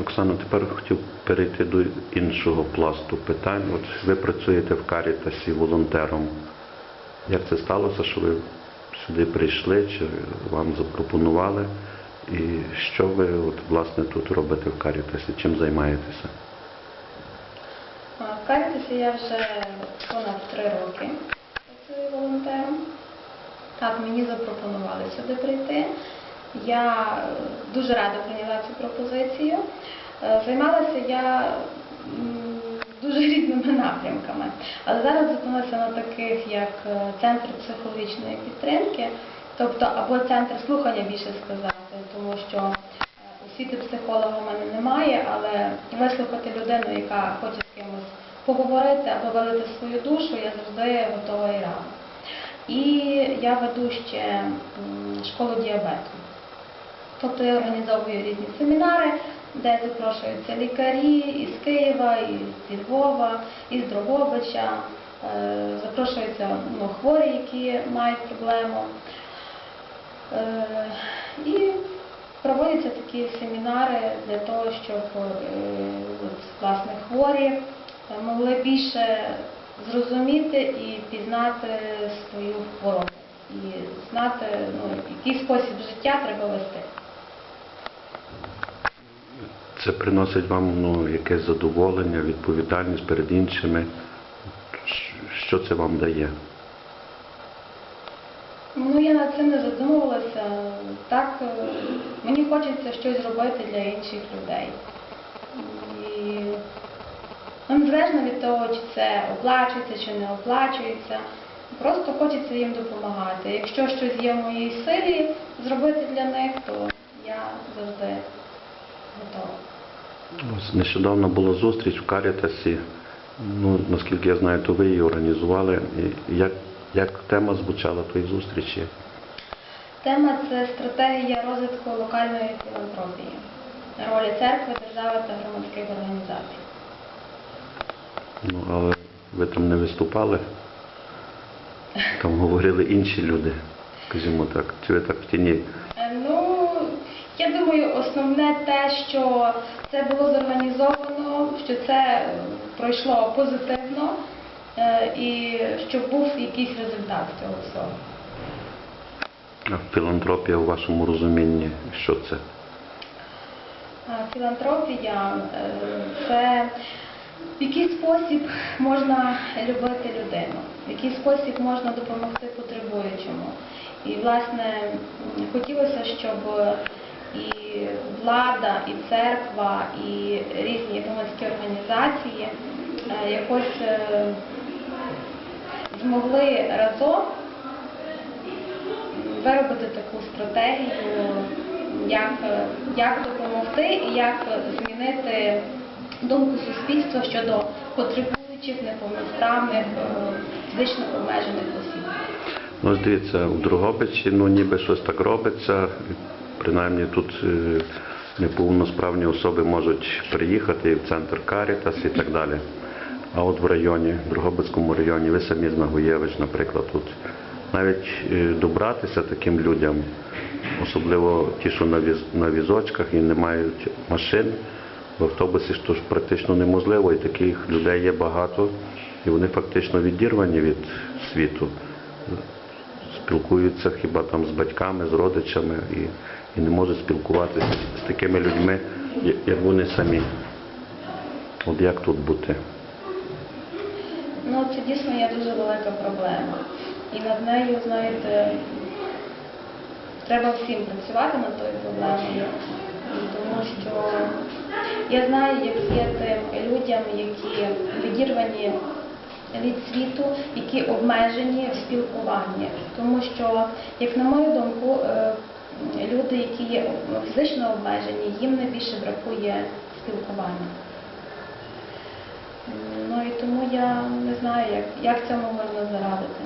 Оксано, тепер хотів перейти до іншого пласту питань. От ви працюєте в Карітасі волонтером. Як це сталося, що ви сюди прийшли, чи вам запропонували? І що ви от, власне тут робите в Карітасі? Чим займаєтеся? В Карітасі я вже понад три роки працюю волонтером. Так, мені запропонували сюди прийти. Я е, дуже рада прийняла цю пропозицію. Е, Займалася я дуже різними напрямками, але зараз зупинилася на таких, як е, центр психологічної підтримки, тобто або центр слухання більше сказати, тому що е, освіти психолога в мене немає, але вислухати людину, яка хоче з кимось поговорити або вилити свою душу, я завжди готова і рада. І я веду ще школу діабету. Тобто я організовую різні семінари, де запрошуються лікарі із Києва, із Львова, із Дрогобича, е, запрошуються ну, хворі, які мають проблему. Е, І проводяться такі семінари для того, щоб е, власне хворі могли більше зрозуміти і пізнати свою хворобу і знати, ну, який спосіб життя треба вести. Це приносить вам ну, якесь задоволення, відповідальність перед іншими. Що це вам дає? Ну, я над цим не задумувалася. Так, е, мені хочеться щось зробити для інших людей. І ну, незалежно від того, чи це оплачується, чи не оплачується, просто хочеться їм допомагати. Якщо щось є в моїй силі зробити для них, то я завжди готова. Нещодавно була зустріч в Карітасі. Ну, наскільки я знаю, то ви її організували. І як, як тема звучала тої зустрічі? Тема це стратегія розвитку локальної філантропії, ролі церкви, держави та громадських організацій. Ну, але ви там не виступали. Там говорили інші люди, скажімо так. Чи ви так в тіні? Я думаю, основне те, що це було зорганізовано, що це е, пройшло позитивно е, і щоб був якийсь результат цього всього. А філантропія у вашому розумінні, що це? Філантропія е, це в який спосіб можна любити людину, в який спосіб можна допомогти потребуючому. І, власне, хотілося, щоб і влада, і церква, і різні громадські організації е, якось е, змогли разом виробити таку стратегію, як, як допомогти і як змінити думку суспільства щодо потребуючих неповноправних е, фізично обмежених осіб. Ну, дивіться, у Дрогобичі ну, ніби щось так робиться. Принаймні тут е, неповносправні особи можуть приїхати в центр Карітас і так далі. А от в районі, в Дрогобицькому районі, ви самі з Нагуєвич, наприклад, тут навіть е, добратися таким людям, особливо ті, що на, віз, на візочках і не мають машин, в автобусі ж практично неможливо, і таких людей є багато, і вони фактично відірвані від світу спілкуються хіба там з батьками, з родичами і, і не можуть спілкуватися з такими людьми, як вони самі. От як тут бути? Ну, це дійсно є дуже велика проблема. І над нею, знаєте, треба всім працювати над тою проблемою. Тому що я знаю, як є тим людям, які відірвані від світу, які обмежені в спілкуванні. Тому що, як на мою думку, е, люди, які є фізично обмежені, їм найбільше бракує спілкування. Ну і тому я не знаю, як, як цьому можна зарадити.